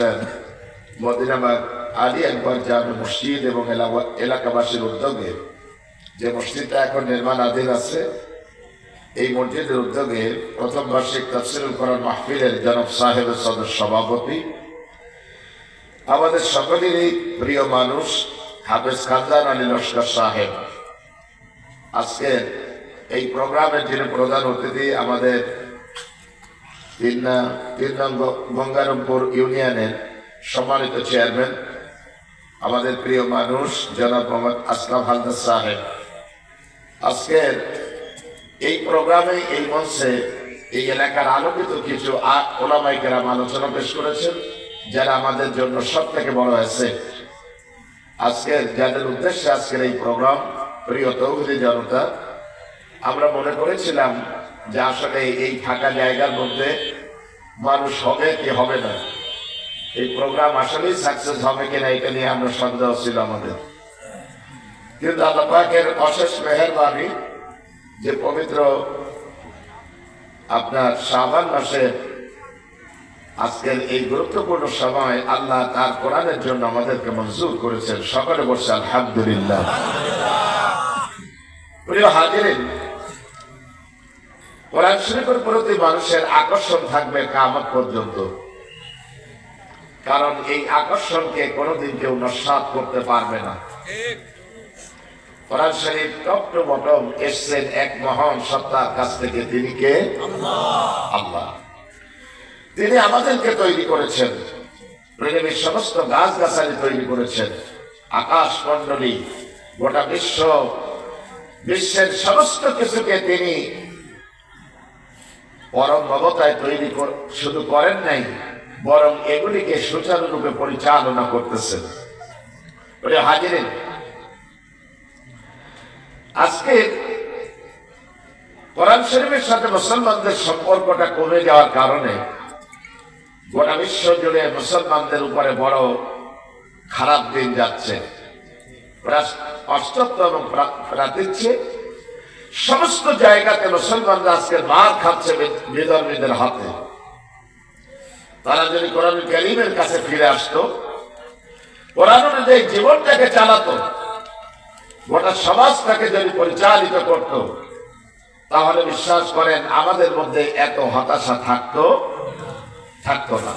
করেছেন মদিনাবাদ আলী একবার জামে মসজিদ এবং এলাকা- এলাকাবাসীর উদ্যোগে। যে মসজিদটা এখন নির্মাণাধীন আছে, এই মসজিদের উদ্যোগে প্রথম বার্ষিক তফসিলুল করার মাহফিলের জনক সাহেবের সদস্য সভাপতি। আমাদের সকলেরই প্রিয় মানুষ হাফেজ খানদান আলী লস্কর সাহেব। আজকের এই প্রোগ্রামের যিনি প্রধান অতিথি আমাদের তিন গঙ্গারামপুর ইউনিয়নের সম্মানিত চেয়ারম্যান, আমাদের প্রিয় মানুষ, জনাব মোহাম্মদ আসলাম হালদার সাহেব। আজকের এই প্রোগ্রামে, এই মঞ্চে, এই এলাকার আলোকিত কিছু ওলামাইকেরাম আলোচনা পেশ করেছেন, যারা আমাদের জন্য সব থেকে বড় আছে আজকের যাদের উদ্দেশ্যে আজকের এই প্রোগ্রাম, প্রিয় তৌহিদি জনতা, আমরা মনে করেছিলাম যে আসলে এই ফাঁকা জায়গার মধ্যে মানুষ হবে কি হবে না? এই প্রোগ্রাম আসলেই সাকসেস হবে কিনা এটা নিয়ে আমরা সন্দেহ ছিল আমাদের। কিন্তু আল্লাহ পাকের অশেষ মেহরবানি যে পবিত্র আপনার শাবান মাসে আজকের এই গুরুত্বপূর্ণ সময় আল্লাহ তার কোরআনের জন্য আমাদেরকে মঞ্জুর করেছেন। সকলে বসে আলহামদুলিল্লাহ। প্রিয় হাজিরিন কোরআন শরীফের প্রতি মানুষের আকর্ষণ থাকবে কামত পর্যন্ত। কারণ এই আকর্ষণকে কোনোদিন কেউ নস্বাত করতে পারবে না। কোরআন শরীফ বটম এসছেন এক মহান সত্তার কাছ থেকে। তিনি কে? আল্লাহ। তিনি আমাদেরকে তৈরি করেছেন। পৃথিবীর সমস্ত গাছ গাছালি তৈরি করেছেন। আকাশ মণ্ডলী গোটা বিশ্ব বিশ্বের সমস্ত কিছুকে তিনি পরম মমতায় তৈরি শুধু করেন নাই, বরং এগুলিকে সুচারুরূপে পরিচালনা করতেছেন। হাজিরিন আজকে কোরআন শরীফের সাথে মুসলমানদের সম্পর্কটা কমে যাওয়ার কারণে গোটা বিশ্ব জুড়ে মুসলমানদের উপরে বড় খারাপ দিন যাচ্ছে। পাশ্চাত্য এবং প্রা- প্রাচ্যে সমস্ত জায়গাতে মুসলমানরা আজকে মার খাচ্ছে বিধর্মীদের হাতে। তারা যদি কোরআন করিমের কাছে ফিরে আসতো কোরআন অনুযায়ী জীবনটাকে চালাতো, গোটা সমাজটাকে যদি পরিচালিত করত, তাহলে বিশ্বাস করেন আমাদের মধ্যে এত হতাশা থাকতো থাকতো না।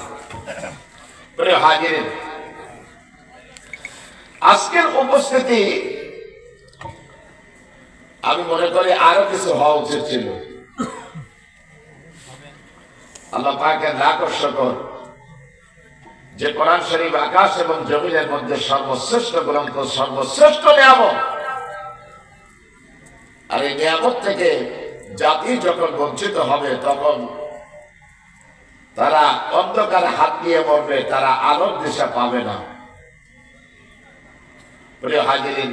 হাজিরিন, আজকের উপস্থিতি আমি মনে করি আরও কিছু হওয়া উচিত ছিল। আল্লাহ পাকের আকর্ষকর যে কোরআন শরীফ আকাশ এবং জমিনের মধ্যে সর্বশ্রেষ্ঠ গ্রন্থ, সর্বশ্রেষ্ঠ নিয়ামত। আর এই নিয়ামত থেকে জাতি যখন বঞ্চিত হবে, তখন তারা অন্ধকারে হাত দিয়ে মরবে, তারা আলোর দিশা পাবে না। প্রিয় হাজিরিন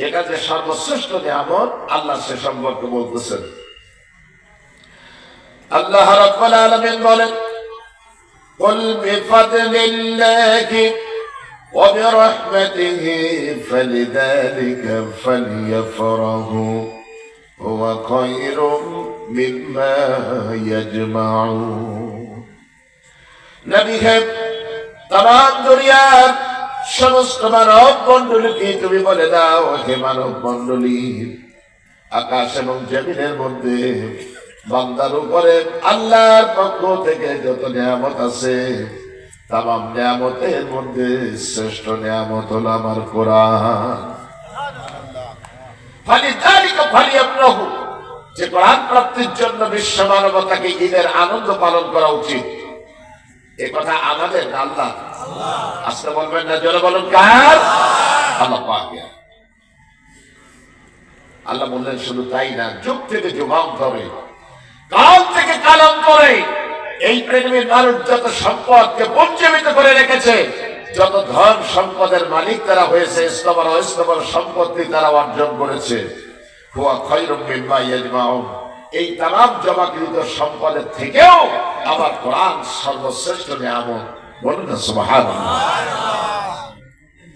এটা যে সর্বশ্রেষ্ঠ নিয়ামত আল্লাহ সে সম্পর্কে বলতেছেন আল্লাহ রাব্বুল আলামিন বলেন قل بفضل الله وبرحمته فلذلك فليفرحوا هو خير مما يجمعون নবী হে তাম দুনিয়ার সমস্ত মানব মন্ডলীকে তুমি বলে দাও? হে মানব মন্ডলী আকাশ এবং জমিনের মধ্যে বান্দার উপরে আল্লাহর পক্ষ থেকে যত নিয়ামত আছে তাম নিয়ামতের মধ্যে শ্রেষ্ঠ নিয়ামত হল আমার কোরআন। যে কোরআন প্রাপ্তির জন্য বিশ্ব মানবতাকে ঈদের আনন্দ পালন করা উচিত। এ কথা আমাদের আল্লাহ আসতে বলবেন না, জোরে বলুন, কার? আল্লাহ আল্লাহ বললেন, শুধু তাই না, যুগ থেকে যুগান্তরে কাল থেকে কালান্তরে এই মানুষ যত সম্পদকে করে রেখেছে, যত ধন সম্পদের মালিক তারা হয়েছে সম্পত্তি তারা অর্জন করেছে। হুয়া খৈরম মিম্মা ইয়াজমাউন। এই তাম জমাকৃত সম্পদের থেকেও আমার কোরআন সর্বশ্রেষ্ঠ নিয়ামত। বলুন না, সুবহানাল্লাহ।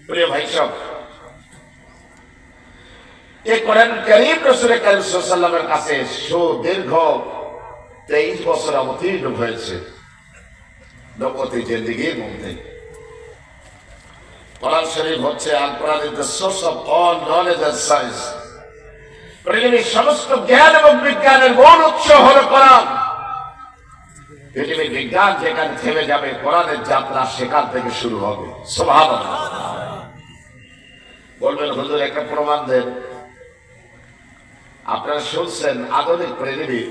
প্রিয় ভাই সব এই কোরআন করিম রসুল করিম কাছে সুদীর্ঘ তেইশ বছর অবতীর্ণ হয়েছে। নবতী জিন্দিগির মধ্যে। কোরআন শরীফ হচ্ছে all source of all knowledge and science পৃথিবীর সমস্ত জ্ঞান এবং বিজ্ঞানের মূল উৎস হলো কোরআন। পৃথিবীর বিজ্ঞান যেখানে থেমে যাবে, কোরআনের যাত্রা সেখান থেকে শুরু হবে। স্বভাব বলবেন, হুজুর, একটা প্রমাণ দেন। আপনারা শুনছেন আধুনিক পৃথিবী।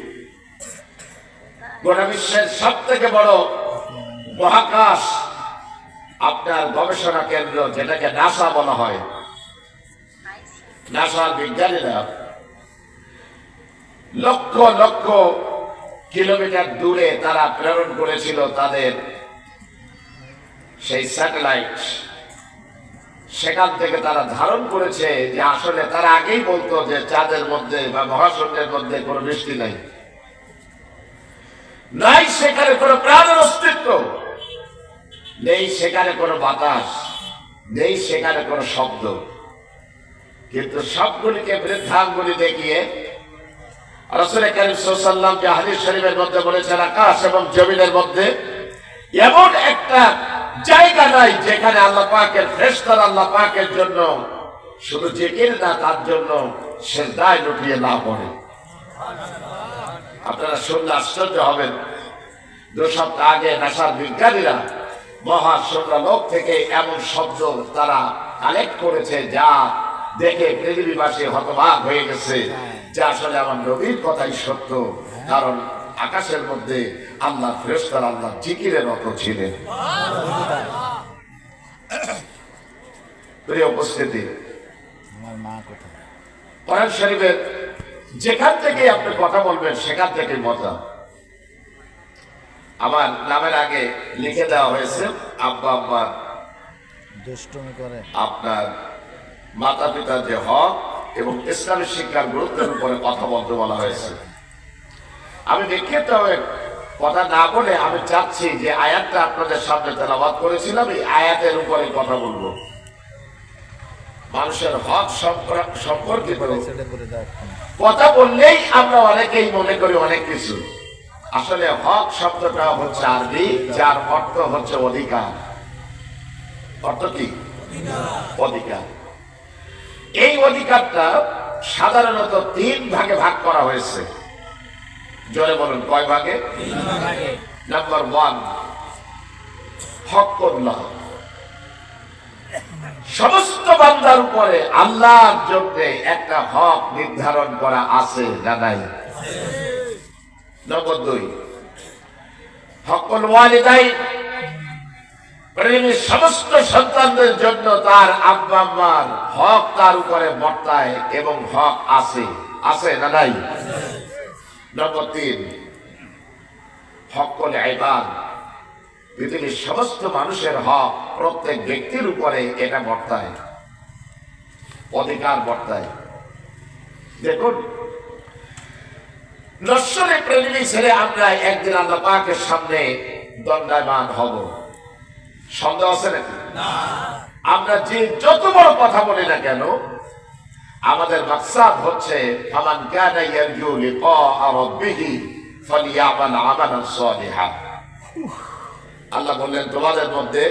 গোটা বিশ্বের সব থেকে বড় মহাকাশ আপনার গবেষণা কেন্দ্র, যেটাকে নাসা বলা হয়। নাসার বিজ্ঞানীরা লক্ষ লক্ষ কিলোমিটার দূরে তারা প্রেরণ করেছিল তাদের সেই স্যাটেলাইট। সেখান থেকে তারা ধারণ করেছে যে আসলে তারা আগেই বলতো যে চাঁদের মধ্যে বা মহাশূন্যের মধ্যে কোনো বৃষ্টি নাই। নাই সেখানে কোনো প্রাণের অস্তিত্ব, নেই সেখানে কোনো বাতাস, নেই সেখানে কোনো শব্দ। কিন্তু সবগুলিকে বৃদ্ধাঙ্গুলি দেখিয়ে রসুল করিম সাল্লাম যে হাদিস শরীফের মধ্যে বলেছেন, আকাশ এবং জমিনের মধ্যে এমন একটা জায়গা নাই যেখানে আল্লাহ পাকের ফ্রেস্তার আল্লাহ পাকের জন্য শুধু জেকের না, তার জন্য সে দায় লুটিয়ে না পড়ে আপনারা শুনলে আশ্চর্য হবেন। দু সপ্তাহ আগে নাসার বিজ্ঞানীরা মহাশূন্য লোক থেকে এমন শব্দ তারা কালেক্ট করেছে, যা দেখে পৃথিবীবাসী হতবাক হয়ে গেছে। যে আসলে আমার নবীর কথাই সত্য। কারণ আকাশের মধ্যে আল্লাহ ফেরেস্তার আল্লাহ জিকিরের মতো ছিলেন। উপস্থিতি কোরআন শরীফের যেখান থেকে আপনি কথা বলবেন সেখান থেকে মজা। আমার নামের আগে লিখে দেওয়া হয়েছে আব্বা আব্বা দুষ্টুমি করে। আপনার মাতা পিতার যে হক এবং ইসলামী শিক্ষার গুরুত্বের উপরে কথা বলতে বলা হয়েছে। আমি বিক্ষিপ্ত কথা না বলে আমি চাচ্ছি যে আয়াতটা আপনাদের সামনে তেলাবাদ করেছিলাম, এই আয়াতের উপরে কথা বলব। মানুষের হক সম্পর্ক- কথা বললেই আমরা অনেকেই মনে করি অনেক কিছু। আসলে হক শব্দটা হচ্ছে আরবি, যার অর্থ হচ্ছে অধিকার। অর্থ কি? অধিকার। এই অধিকারটা সাধারণত তিন ভাগে ভাগ করা হয়েছে। জোরে বলুন, কয় ভাগে? নাম্বার ওয়ান হকুল্লাহ সমস্ত বান্দার উপরে আল্লাহর জন্য একটা হক নির্ধারণ করা আছে না নাই? নম্বর দুই হকুল ওয়ালিদাই পৃথিবীর সমস্ত সন্তানদের জন্য তার আব্বা আম্মার হক তার উপরে বর্তায় এবং হক আছে। আছে না নাই? নম্বর তিন হকল আইবাদ পৃথিবীর সমস্ত মানুষের হক প্রত্যেক ব্যক্তির উপরে এটা বর্তায়, অধিকার বর্তায়। দেখুন, নশ্বরে পৃথিবী ছেড়ে আমরা একদিন আল্লাহ পাকের সামনে দণ্ডায়মান হব। সন্দেহ আছে নাকি? আমরা যে যত বড় কথা বলি না কেন, আমাদের মাকসাদ হচ্ছে, ফামান কানা ইয়ারজু লিকা রাব্বিহি ফালিয়ামাল আমালান সালিহা। আল্লাহ বললেন, তোমাদের মধ্যে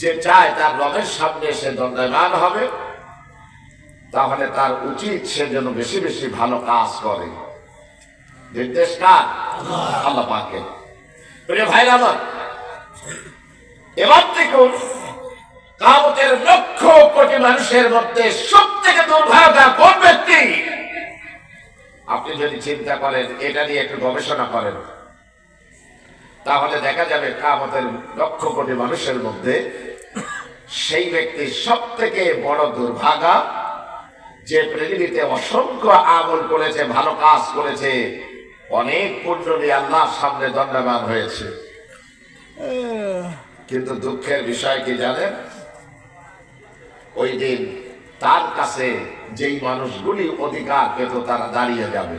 যে চায় তার রবের সামনে সে দণ্ডায়মান হবে, তাহলে তার উচিত সে যেন বেশি বেশি ভালো কাজ করে। নির্দেশ কার? আল্লাহ পাকে প্রিয় ভাইরা আমার এবার দেখুন, কামতের লক্ষ কোটি মানুষের মধ্যে সব থেকে দুর্ভাগা কোন ব্যক্তি? আপনি যদি চিন্তা করেন, এটা নিয়ে একটু গবেষণা করেন, তাহলে দেখা যাবে কামতের লক্ষ কোটি মানুষের মধ্যে সেই ব্যক্তি সব থেকে বড় দুর্ভাগা, যে পৃথিবীতে অসংখ্য আমল করেছে, ভালো কাজ করেছে, অনেক পুণ্যী আল্লাহর সামনে দণ্ডবান হয়েছে। কিন্তু দুঃখের বিষয় কি জানেন? ওই দিন তার কাছে যেই মানুষগুলি অধিকার পেত, তারা দাঁড়িয়ে যাবে।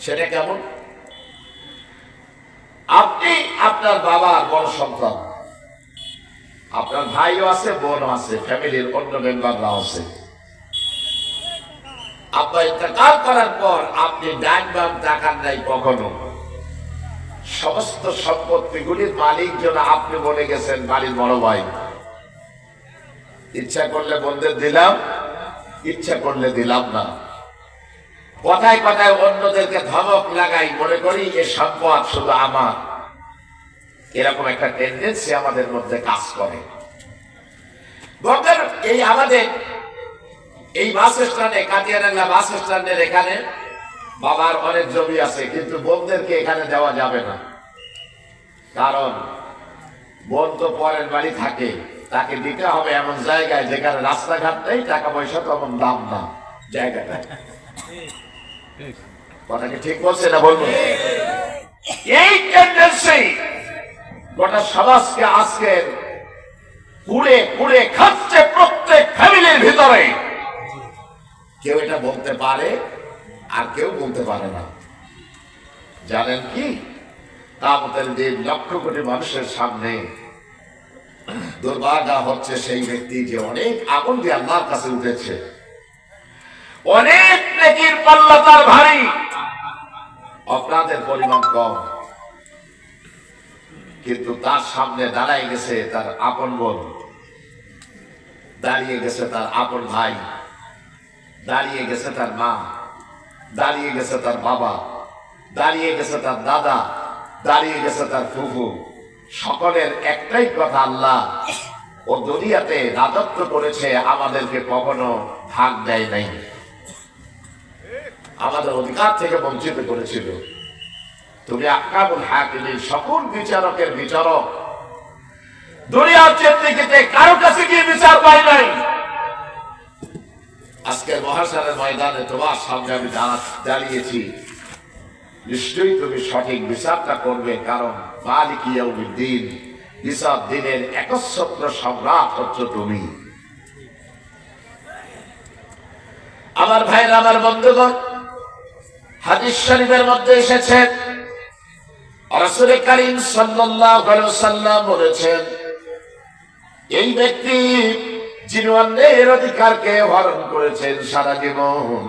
সেটা কেমন? আপনি আপনার বাবার বড় সন্তান। আপনার ভাইও আছে, বোনও আছে, ফ্যামিলির অন্য মেম্বাররাও আছে। আব্বা ইন্তেকাল করার পর আপনি ডান বাম তাকান নাই কখনো। সমস্ত সম্পত্তিগুলির মালিক যেন আপনি বলে গেছেন, বাড়ির বড় ভাই। ইচ্ছা করলে বন্ধের দিলাম, ইচ্ছা করলে দিলাম না। কথায় কথায় অন্যদেরকে ধমক লাগাই, মনে করি এ সম্পদ শুধু আমার। এরকম একটা টেন্ডেন্সি আমাদের মধ্যে কাজ করে। এই আমাদের এই বাস স্ট্যান্ডে কাটিয়ারাঙ্গা বাস স্ট্যান্ডের এখানে বাবার অনেক জমি আছে, কিন্তু বোনদেরকে এখানে দেওয়া যাবে না। কারণ বোন তো পরের বাড়ি থাকে, তাকে দিতে হবে এমন জায়গায় যেখানে রাস্তাঘাট নেই, টাকা পয়সা তেমন দাম না, জায়গাটা। কথা কি ঠিক বলছে না বলব? এই টেন্ডেন্সি গোটা সমাজকে আজকে পুড়ে পুড়ে খাচ্ছে প্রত্যেক ফ্যামিলির ভিতরে। কেউ এটা বলতে পারে আর কেউ বলতে পারে না। জানেন কি? কামতের দিন লক্ষ কোটি মানুষের সামনে দুর্ভাগা হচ্ছে সেই ব্যক্তি যে অনেক আগুন দিয়ে আল্লাহর কাছে উঠেছে। অনেক নেকির পাল্লা তার ভারী। অপরাধের পরিমাণ কম। কিন্তু তার সামনে দাঁড়াই গেছে তার আপন বোন। দাঁড়িয়ে গেছে তার আপন ভাই। দাঁড়িয়ে গেছে তার মা। দাঁড়িয়ে গেছে তার বাবা, দাঁড়িয়ে গেছে তার দাদা, দাঁড়িয়ে গেছে তার ফুফু। সকলের একটাই কথা, আল্লাহ, ও দুনিয়াতে রাজত্ব করেছে, আমাদেরকে কখনো ভাগ দেয় নাই। আমাদের অধিকার থেকে বঞ্চিত করেছিল। তুমি আকাবুল হাকিলি সকল বিচারকের বিচারক। দুনিয়ার চেন্দিকিতে কারও কাছে গিয়ে বিচার পাই নাই। আজকের মহাসারের ময়দানে তোমার সামনে আমি দাঁড়া- দাঁড়িয়েছি। নিশ্চয়ই তুমি সঠিক বিচারটা করবে, কারণ দিন বিচার দিনের একচ্ছত্র সম্রাট হচ্ছে তুমি। আমার ভাইয়ের আমার বন্ধুগণ, হাদিস শরীফের মধ্যে এসেছেন রসুল করিম সাল্লাল্লাহু সাল্লাম বলেছেন, এই ব্যক্তি যিনি অন্যের অধিকারকে হরণ করেছেন সারা জীবন।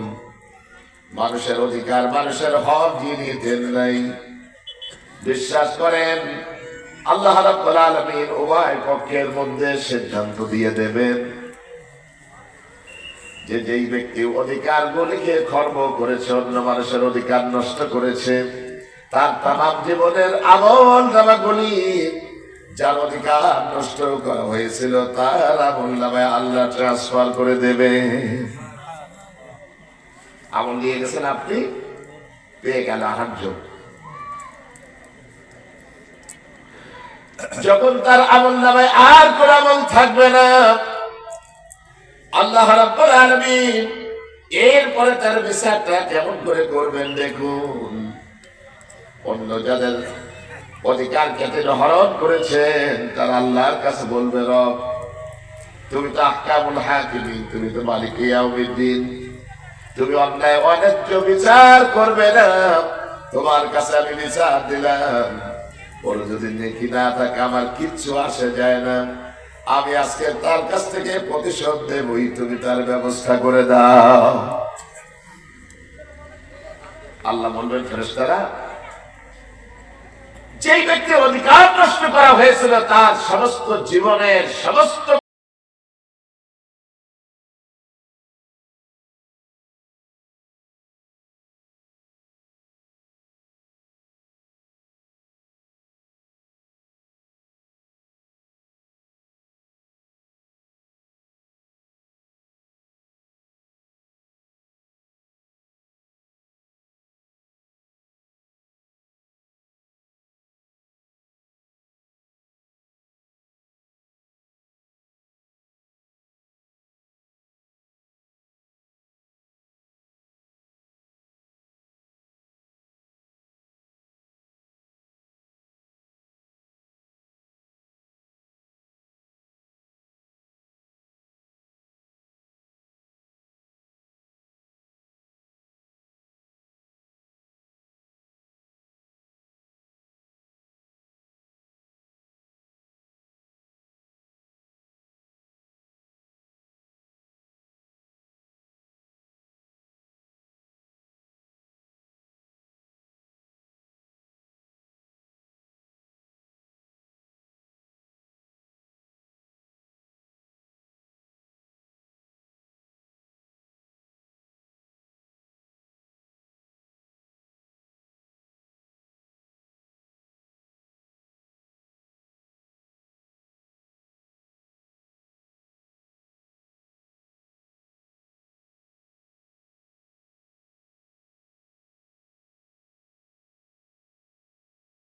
মানুষের অধিকার, মানুষের হক যিনি দেন নাই। বিশ্বাস করেন, আল্লাহ রাব্বুল আলামিন উভয় পক্ষের মধ্যে সিদ্ধান্ত দিয়ে দেবেন যে যেই ব্যক্তি অধিকার গুলিকে খর্ব করেছে, অন্য মানুষের অধিকার নষ্ট করেছে, তার তামাম জীবনের আমল নামাগুলি যার অধিকার নষ্ট করা হয়েছিল, তার নামায় আল্লাহ ট্রান্সফার করে দেবে। নিয়ে গেছেন আপনি, পেয়ে গেল আহার্য। যখন তার আমল নামায় আর কোন আমল থাকবে না, আল্লাহ রাব্বুল আলামিন এরপরে তার বিচারটা কেমন করে করবেন দেখুন। অন্য যাদের অধিকার কেটে হরণ করেছেন, তারা আল্লাহর কাছে বলবে, রব, তুমি তো আহকামুল হাকিমি তুমি তো মালিক ইয়াউমিদ্দিন। তুমি অন্যায় অন্যায্য বিচার করবে না। তোমার কাছে আমি বিচার দিলাম। ওর যদি নেকি না থাকে, আমার কিচ্ছু আসে যায় না। আমি আজকে তার কাছ থেকে প্রতিশোধ দেবই তুমি তার ব্যবস্থা করে দাও। আল্লাহ বলবেন ফেরেস্তারা যেই ব্যক্তির অধিকার নষ্ট করা হয়েছিল তার সমস্ত জীবনের সমস্ত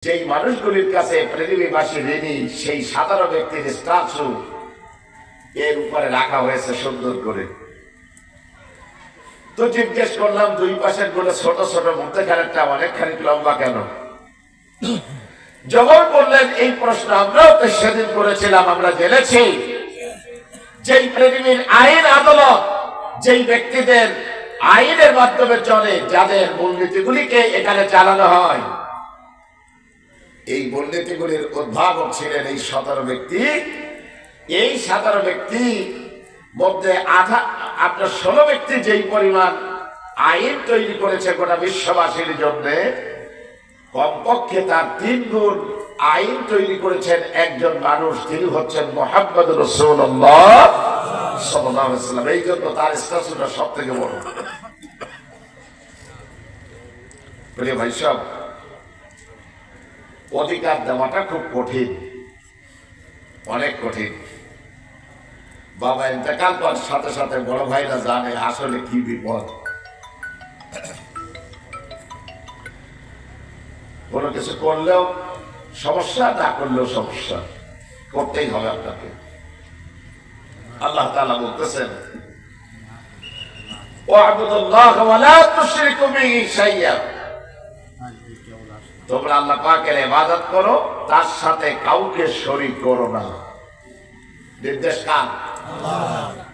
যেই মানুষগুলির কাছে পৃথিবীবাসী ঋণী, সেই সাধারণ ব্যক্তির স্ট্যাচু এর উপরে রাখা হয়েছে সুন্দর করে। তো জিজ্ঞেস করলাম, দুই পাশেরগুলো ছোট ছোট মধ্যখানেরটা অনেকখানি লম্বা কেন? যখন বললেন এই প্রশ্ন আমরাও তো সেদিন করেছিলাম, আমরা জেনেছি। যেই পৃথিবীর আইন আদালত যেই ব্যক্তিদের আইনের মাধ্যমে চলে, যাদের মূলনীতিগুলিকে এখানে চালানো হয় এই মূলনীতিগুলির উদ্ভাবক ছিলেন এই সতেরো ব্যক্তি। এই সতেরো ব্যক্তি মধ্যে আধা আপনার ষোলো ব্যক্তি যেই পরিমাণ আইন তৈরি করেছে গোটা বিশ্ববাসীর জন্যে, কমপক্ষে তার তিন গুণ আইন তৈরি করেছেন একজন মানুষ, তিনি হচ্ছেন মোহাম্মদ রসুল্লাহ এই জন্য তার স্ট্যাচুটা সব থেকে বড় ভাই সব অধিকার দেওয়াটা খুব কঠিন। অনেক কঠিন। বাবা ইন্তেকাল করার সাথে সাথে বড় ভাইরা জানে আসলে কি বিপদ। কোনো কিছু করলেও সমস্যা, না করলেও সমস্যা। করতেই হবে আপনাকে। আল্লাহ তাআলা বলতেছেন ওয়াবুদুল্লাহ ওয়ালা তুশরিকু বিহি শাইয়্যা তোমরা আল্লাহ পাকের ইবাদত করো, তার সাথে কাউকে শরীক করো না। নির্দেশ কার?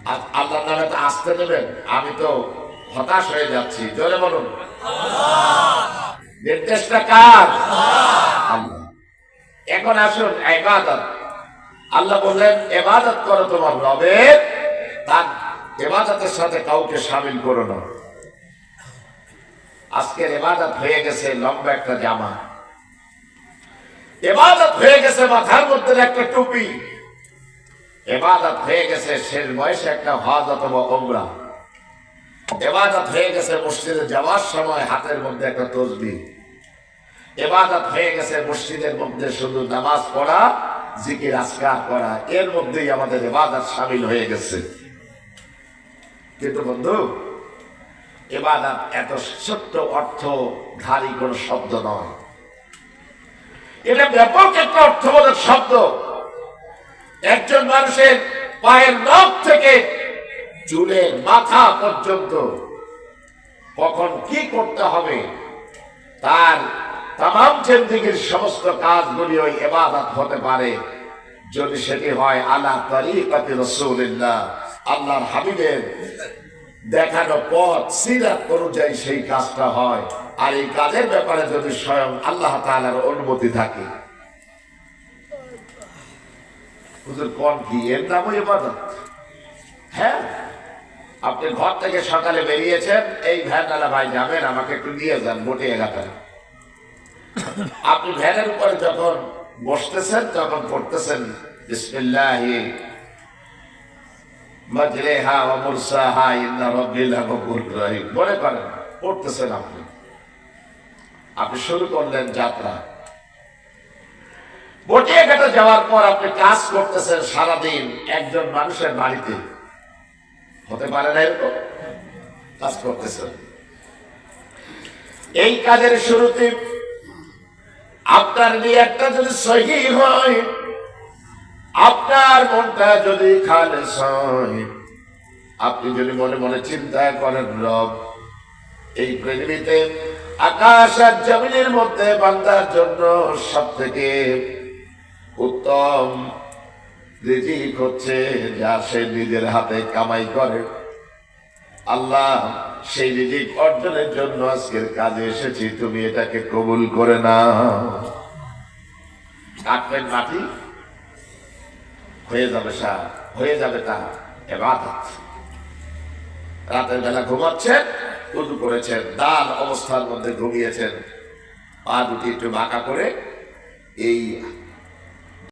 আর আল্লাহ নামে তো আসতে দেবেন, আমি তো হতাশ হয়ে যাচ্ছি। জোরে বলুন। নির্দেশটা কার? এখন আসুন, ইবাদত। আল্লাহ বললেন এবাদত করো তোমার রবের, তার এবাদতের সাথে কাউকে সামিল করো না। আজকের এবাদত হয়ে গেছে লম্বা একটা জামা। এবাদত হয়ে গেছে মাথার মধ্যে একটা টুপি। এবাদত হয়ে গেছে শেষ বয়সে একটা হজ অথবা ওমরা। এবাদত হয়ে গেছে মসজিদে যাওয়ার সময় হাতের মধ্যে একটা তসবি। এবাদত হয়ে গেছে মসজিদের মধ্যে শুধু নামাজ পড়া, জিকির আসকার করা, এর মধ্যেই আমাদের এবাদত সামিল হয়ে গেছে। কিন্তু বন্ধু এবাদত এত সত্য অর্থধারী কোন শব্দ নয়। এটা ব্যাপক একটা অর্থবোধক শব্দ। একজন মানুষের পায়ের নখ থেকে চুলের মাথা পর্যন্ত কখন কি করতে হবে, তার তাম জিন্দিগির সমস্ত কাজগুলি ওই এবাদত হতে পারে। যদি সেটি হয় আল্লাহ তরিকাতে রসুল্লাহ আল্লাহর হাবিবের দেখানো পথ সিরাত অনুযায়ী সেই কাজটা হয়। আর এই কাজের ব্যাপারে যদি স্বয়ং আল্লাহ তাআলার অনুমতি থাকে। কোন কি? এর ইবাদত। হ্যাঁ? আপনি ঘর থেকে সকালে বেরিয়েছেন, এই ভ্যানওয়ালা ভাই যাবেন আমাকে একটু দিয়ে যান, মোটে এগাটা আপনি ভ্যানের উপরে যখন বসতেছেন তখন পড়তেছেন মুরসাহা ইন্না রহিম। মনে করেন, পড়তেছেন আপনি। আপনি শুরু করলেন যাত্রা। যাওয়ার পর আপনি কাজ করতেছেন সারাদিন একজন মানুষের বাড়িতে। হতে পারে না এরকম? কাজ করতেছেন। এই কাজের শুরুতে আপনার একটা যদি সহি হয় আপনার মনটা যদি খালেস হয়, আপনি যদি মনে মনে চিন্তা করেন, রব, এই পৃথিবীতে আকাশ আর জমিনের মধ্যে বান্দার জন্য সব থেকে উত্তম রিজিক হচ্ছে যা সে নিজের হাতে কামাই করে। আল্লাহ সেই রিজিক অর্জনের জন্য আজকের কাজে এসেছি, তুমি এটাকে কবুল করে না কাটবেন মাটি? হয়ে যাবে সা, হয়ে যাবে তা। এবাদত রাতের বেলা ঘুমাচ্ছেন উদু করেছেন দান অবস্থার মধ্যে ঘুমিয়েছেন। পা দুটি একটু বাঁকা করে এই